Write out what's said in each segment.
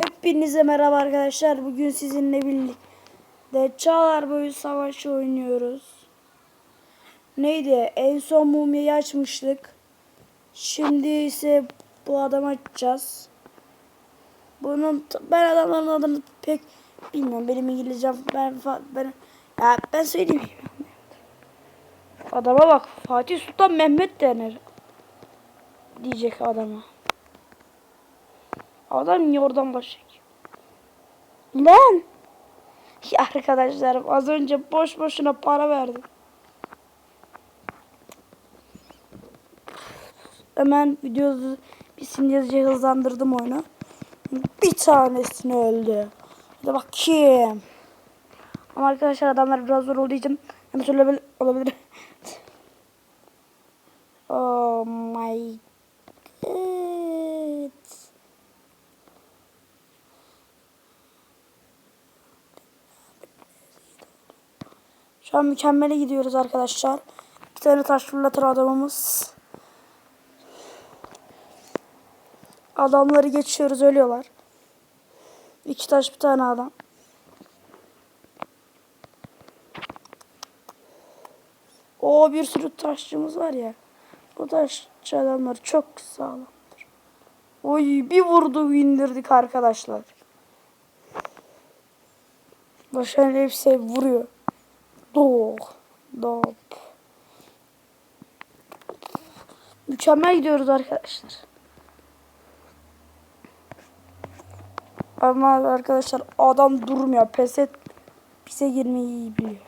Hepinize merhaba arkadaşlar. Bugün sizinle birlikte Çağlar Boyu Savaşı oynuyoruz. Neydi? En son mumyayı açmıştık. Şimdi ise bu adamı açacağız. Bunun ben adamların adını pek bilmiyorum. Benim İngilizcem ben ben ya ben söyleyeyim. Adama bak Fatih Sultan Mehmet denir. Diyecek adama. Adam niye oradan başlıyor? Lan! Ya arkadaşlarım az önce boş boşuna para verdim. Hemen videoyu bir simgeciye hızlandırdım oyunu. Bir tanesini öldü. Hadi bakayım. Ama arkadaşlar adamlar biraz zor olduğu için yanlış olabilir. olabilir. oh my god. Şu an mükemmele gidiyoruz arkadaşlar. Bir tane taş fırlatır adamımız. Adamları geçiyoruz ölüyorlar. İki taş bir tane adam. O bir sürü taşçımız var ya. Bu taşçı adamlar çok sağlamdır. Oy bir vurdu indirdik arkadaşlar. Başarılı hepsi vuruyor. Dok. Dop. Mükemmel gidiyoruz arkadaşlar. Ama arkadaşlar adam durmuyor. Pes et. Pise girmeyi iyi biliyor.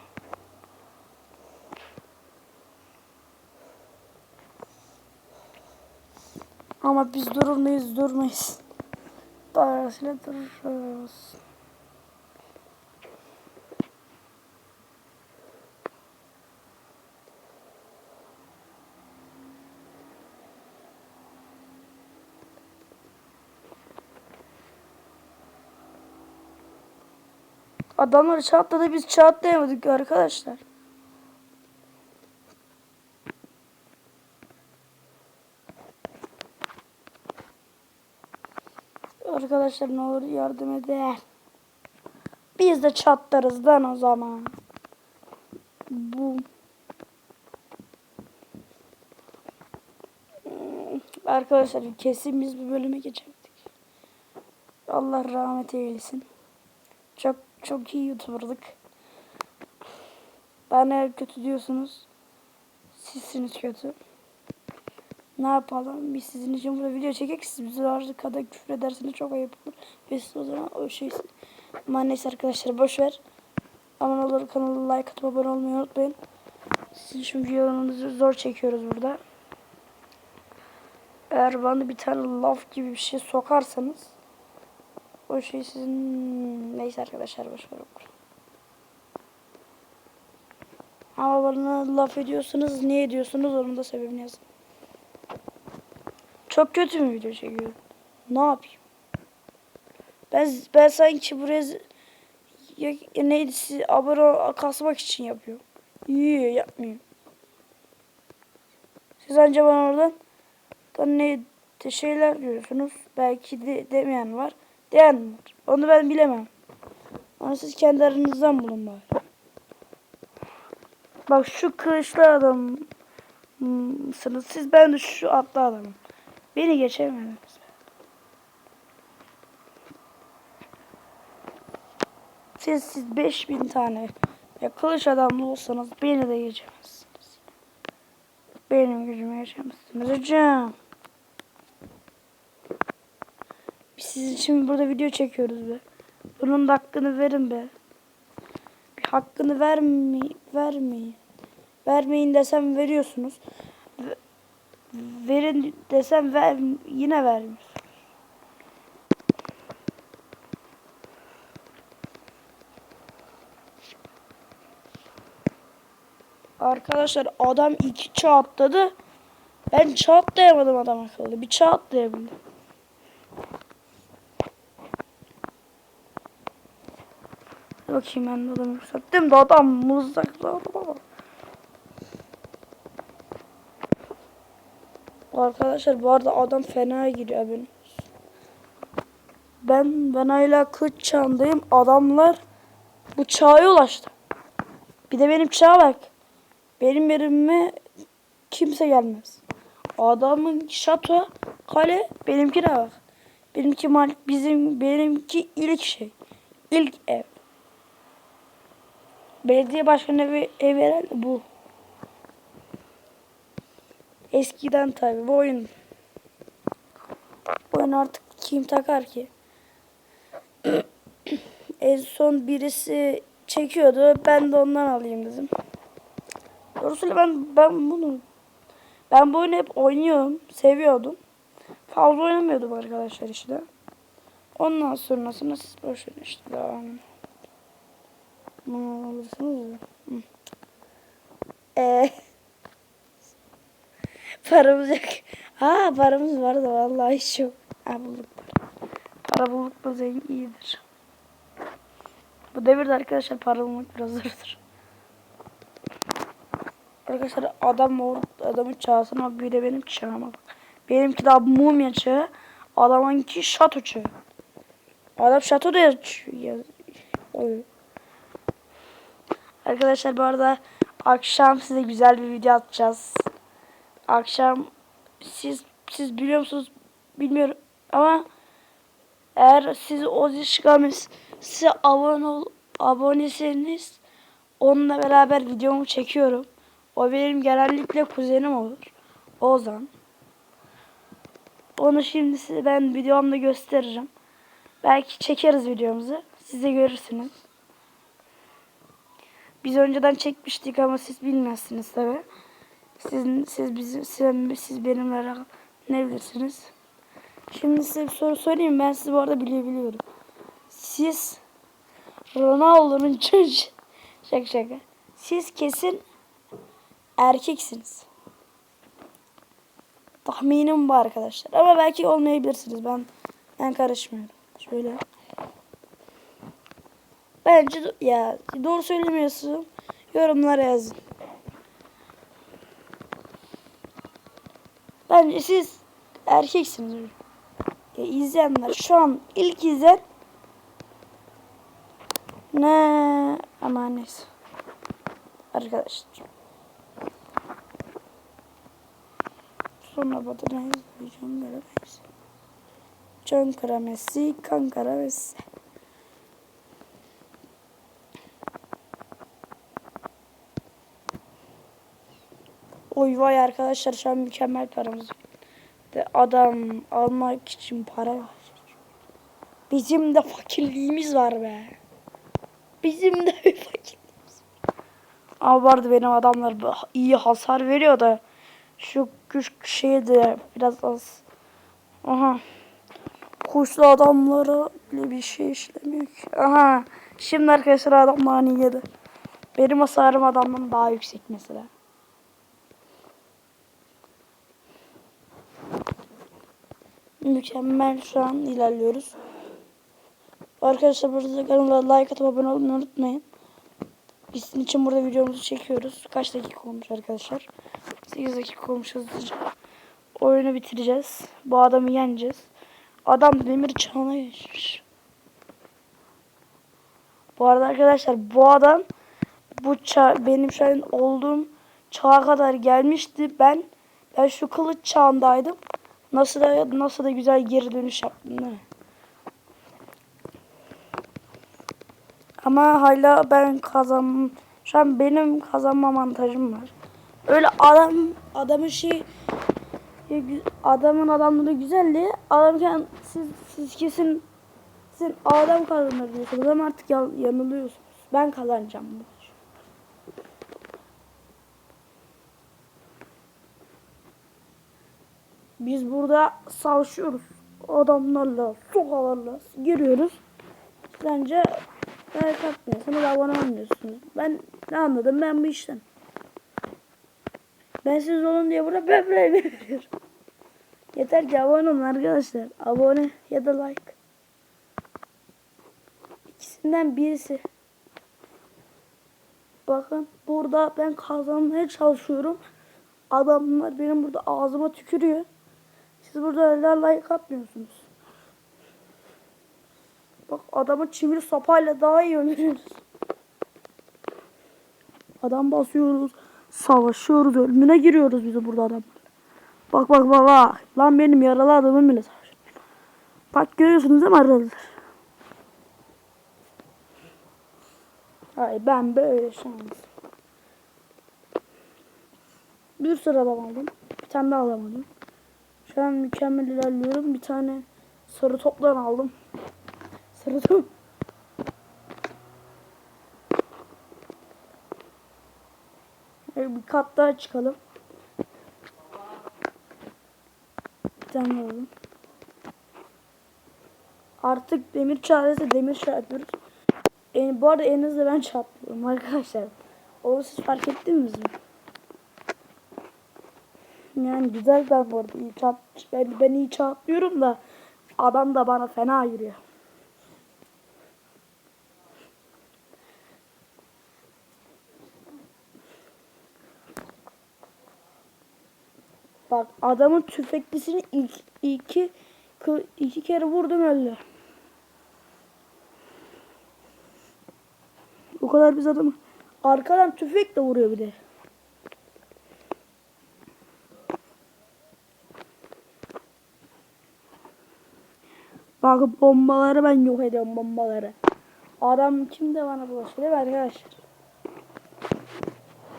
Ama biz durur muyuz? Durmayız. Parasıyla dururuz. Adamlar çatladı biz çatlayamadık arkadaşlar. Arkadaşlar ne olur yardım edin. Biz de çatlarız lan o zaman. Bu. Arkadaşlar kesin biz bu bölüme geçecektik. Allah rahmet eylesin. Çok çok iyi YouTuber'dık. Bana kötü diyorsunuz. Sizsiniz kötü. Ne yapalım? Biz sizin için burada video çekek. Siz bize arkada küfür ederseniz çok ayıp olur. Ve siz o zaman o şey... Ama neyse arkadaşlar boş ver. Aman olur kanala like atıp abone olmayı unutmayın. Sizin için videolarınızı zor çekiyoruz burada. Eğer bana bir tane laf gibi bir şey sokarsanız o şey sizin neyse arkadaşlar boş ver okur. Ama bana laf ediyorsunuz niye ediyorsunuz onun da sebebini yazın. Çok kötü mü video çekiyorum? Ne yapayım? Ben ben sanki buraya ya, neydi siz abone kasmak için yapıyorum. İyi yapmıyorum. Siz anca bana oradan da ne şeyler diyorsunuz. Belki de demeyen var. Diyen var. Onu ben bilemem. Ama siz kendi aranızdan bulun bari. Bak şu kılıçlı adam mısınız? Siz ben de şu atlı adamım. Beni geçemediniz. Siz siz 5000 tane ya kılıç adamlı olsanız beni de geçemezsiniz. Benim gücüme geçemezsiniz hocam. Sizin için burada video çekiyoruz be. Bunun da hakkını verin be. Bir hakkını vermi vermeyin. Vermeyin desem veriyorsunuz. Ve- Verin desem ver, yine vermiyorsunuz. Arkadaşlar adam iki çağ atladı. Ben çağ atlayamadım adam akıllı. Bir çağ atlayabildim. Bakayım ben de adamı yükselttim de adam mızrakladı baba. Arkadaşlar bu arada adam fena giriyor benim. Ben ben hala kılıç çağındayım. Adamlar bu çağa ulaştı. Bir de benim çağa bak. Benim yerime kimse gelmez. Adamın şato, kale benimkine bak. Benimki mal bizim benimki ilk şey. İlk ev. Belediye başkanı evi, ev herhalde bu. Eskiden tabi bu oyun. Bu oyun artık kim takar ki? en son birisi çekiyordu. Ben de ondan alayım dedim. Doğrusu ben ben bunu ben bu oyunu hep oynuyorum. Seviyordum. Fazla oynamıyordum arkadaşlar işte. Ondan sonrasında siz boş verin işte devam. Bunu alırsınız ya. Hı. Ee, paramız yok. Ha paramız var da vallahi hiç yok. Ha bulduk para. Para bulduk da zengin iyidir. Bu devirde arkadaşlar para bulmak biraz zordur. Arkadaşlar adam or adamın çağısına bir de benim çağıma bak. Benimki daha mumya çağı. Adamınki şato çağı. Adam şato da yazıyor. Arkadaşlar bu arada akşam size güzel bir video atacağız. Akşam siz siz biliyor musunuz bilmiyorum ama eğer siz Ozi Şikamis size abone ol abonesiniz onunla beraber videomu çekiyorum. O benim genellikle kuzenim olur. Ozan. Onu şimdi size ben videomda gösteririm. Belki çekeriz videomuzu. Siz de görürsünüz. Biz önceden çekmiştik ama siz bilmezsiniz tabi. Siz, siz, bizim, siz, siz benimle ne bilirsiniz? Şimdi size bir soru sorayım. Ben sizi bu arada bilebiliyorum. Siz Ronaldo'nun çocuğu. Şaka şaka. Siz kesin erkeksiniz. Tahminim bu arkadaşlar. Ama belki olmayabilirsiniz. Ben ben karışmıyorum. Şöyle. Bence ya doğru söylemiyorsun. Yorumlara yazın. Bence siz erkeksiniz. Ya izleyenler şu an ilk izleyen ne ama neyse. Arkadaşlar. Sonra ne izleyeceğim. Çankara Messi, Kankara Messi. Oy vay arkadaşlar şu an mükemmel paramız. De adam almak için para var. Bizim de fakirliğimiz var be. Bizim de bir fakirliğimiz var. Ama vardı benim adamlar iyi hasar veriyor da şu güç şey de biraz az. Aha. Kuşlu adamlara bile bir şey işlemiyor ki. Aha. Şimdi arkadaşlar adamlar yedi. Benim hasarım adamdan daha yüksek mesela. Mükemmel şu an ilerliyoruz. Arkadaşlar burada kanala like atıp abone olmayı unutmayın. Biz için burada videomuzu çekiyoruz. Kaç dakika olmuş arkadaşlar? 8 dakika olmuş hızlıca. Oyunu bitireceğiz. Bu adamı yeneceğiz. Adam demir çağına geçmiş. Bu arada arkadaşlar bu adam bu çağ, benim şu an olduğum çağa kadar gelmişti. Ben ben şu kılıç çağındaydım. Nasıl da nasıl da güzel geri dönüş yaptım değil mi? Ama hala ben kazan şu an benim kazanma avantajım var. Öyle adam adamın şey adamın adamlığı güzeldi. Adamken siz siz kesin sizin adam kazanır diyorsunuz ama artık yan- yanılıyorsunuz. Ben kazanacağım bu Biz burada savaşıyoruz. Adamlarla, sokalarla giriyoruz. Bence like atmıyorsunuz, abone olmuyorsunuz. Ben ne anladım ben bu işten. Ben siz olun diye burada böyle veriyorum. Yeter ki abone olun arkadaşlar. Abone ya da like. İkisinden birisi. Bakın burada ben kazanmaya çalışıyorum. Adamlar benim burada ağzıma tükürüyor. Siz burada öyle like atmıyorsunuz. Bak adamı çivili sopayla daha iyi öldürüyoruz. Adam basıyoruz. Savaşıyoruz. Ölümüne giriyoruz biz burada adam. Bak bak bak bak. Lan benim yaralı adamım bile savaşıyor. Bak görüyorsunuz değil mi arkadaşlar? Ay ben böyle şans. Bir sürü adam aldım. Bir tane daha alamadım. Şu an mükemmel ilerliyorum. Bir tane sarı toplan aldım. Sarı top. Evet, bir kat daha çıkalım. Bir tane alalım. Artık demir çağrısı demir çarpıyoruz. En, bu arada en hızlı ben çarpıyorum arkadaşlar. Onu siz fark ettiniz mi? Yani güzel ben bu arada iyi çarp, ben, ben iyi çarpıyorum da adam da bana fena giriyor. Bak adamın tüfeklisini ilk iki iki kere vurdum öldü. O kadar biz adamı arkadan tüfekle vuruyor bir de. Bak bombaları ben yok ediyorum bombaları. Adam kim de bana bulaşıyor arkadaşlar?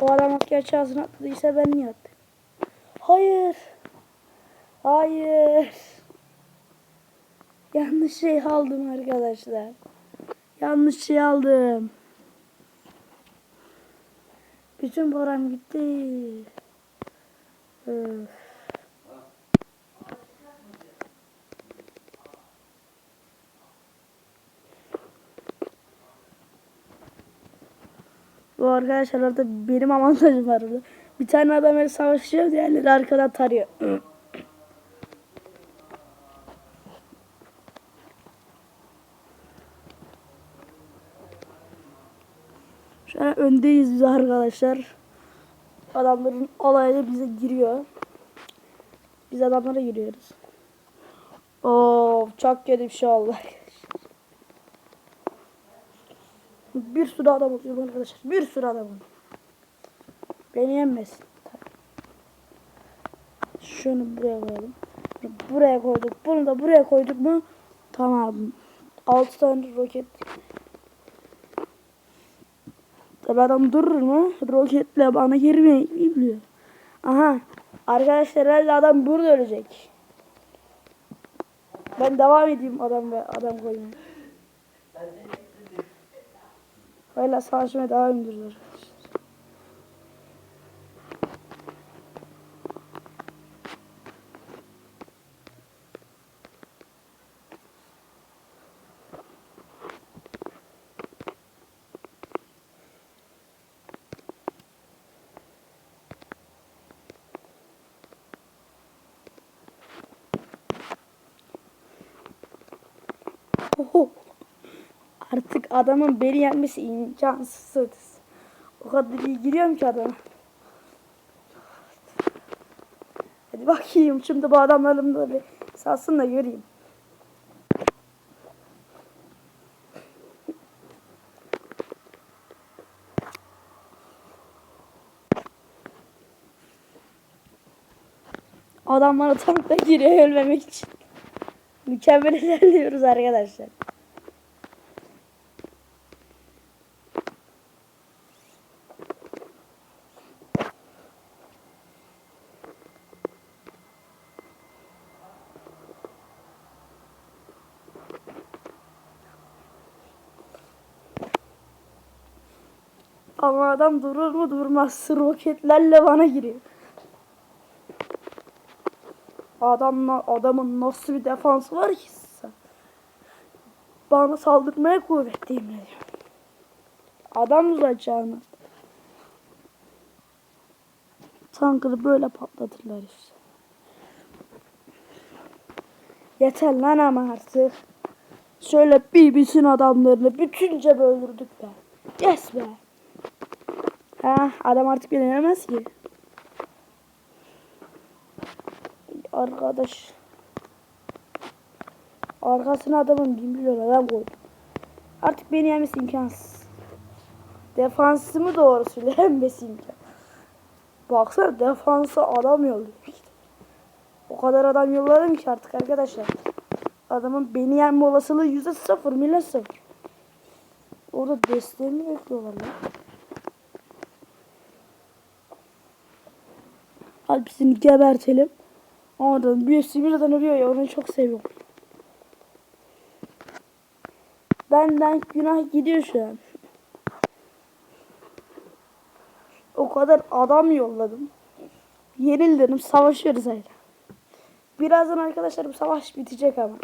O adam makyaj ağzına atladıysa ben niye attım? Hayır. Hayır. Yanlış şey aldım arkadaşlar. Yanlış şey aldım. Bütün param gitti. Öf. Bu arkadaşlar orada benim avantajım var orada. Bir tane adam el savaşıyor, diğerleri arkadan tarıyor. Şu an öndeyiz biz arkadaşlar. Adamların olayla bize giriyor. Biz adamlara giriyoruz. Oo, çok kötü bir şey oldu arkadaşlar. Bir sürü adam oluyor arkadaşlar. Bir sürü adam oluyor. Beni yenmesin. Şunu buraya koyalım. Buraya koyduk. Bunu da buraya koyduk mu? Tamam. 6 tane roket. Tabi adam durur mu? Roketle bana girmeyi biliyor. Aha. Arkadaşlar herhalde adam burada ölecek. Ben devam edeyim adam ve adam koymaya. Böyle savaşmaya devam ediyoruz arkadaşlar. Oho. Artık adamın beni yenmesi imkansız. O kadar iyi giriyorum ki adama. Hadi bakayım şimdi bu adamların da bir salsın da göreyim. Adam bana tankla giriyor ölmemek için. Mükemmel ilerliyoruz arkadaşlar. Ama adam durur mu durmaz. Roketlerle bana giriyor. Adamla, adamın nasıl bir defansı var ki sen? Bana saldırmaya kuvvetli yemin ediyorum. Adam uzayacağını. Tankını böyle patlatırlar işte. Yeter lan ama artık. Şöyle bütün adamlarını bütünce öldürdük be. Yes be. Ha, adam artık beni yenemez ki. Arkadaş. Arkasına adamın bin milyon adam koydum. Artık beni yenmesi imkansız. Defansımı doğrusuyla yenmesi imkansız. Baksana defansa adam yolluyor. O kadar adam yolladım ki artık arkadaşlar. Adamın beni yenme olasılığı yüzde sıfır milyon sıfır. Orada desteğimi bekliyorlar lan. Alpisini gebertelim. Oradan birisi birden ölüyor ya onu çok seviyorum. Benden günah gidiyor şu an. O kadar adam yolladım. Yenildim savaşıyoruz hala. Birazdan arkadaşlar bu savaş bitecek ama.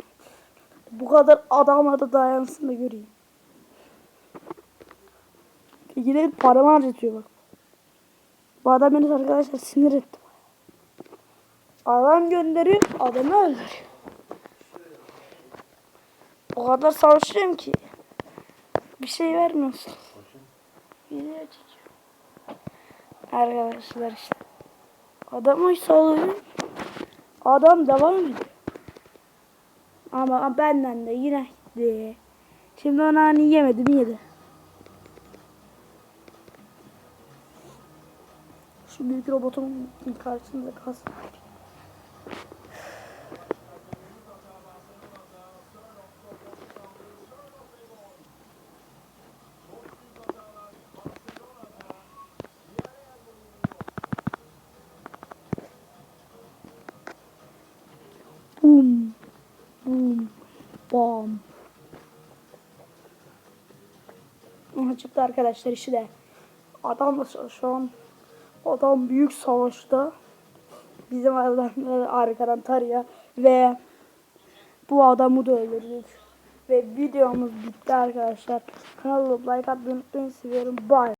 Bu kadar adama da dayansın da göreyim. Yine paramı harcatıyor bak. Bu adam beni arkadaşlar sinir etti. Adam gönderiyor, adamı öldürüyor. O kadar savaşıyorum ki. Bir şey vermiyorsun. Video çekiyor. Arkadaşlar işte. Adamı salıyor. Adam devam ediyor. Ama benden de yine gitti. Şimdi ona hani yemedim yedi. Şu büyük robotun karşısında kalsın. Çıktı arkadaşlar işi de. Adam da şu an adam büyük savaşta bizim adamları arkadan tarıyor ve bu adamı da öldürdük. Ve videomuz bitti arkadaşlar. Kanalıma like atmayı unutmayın. Seviyorum. Bye.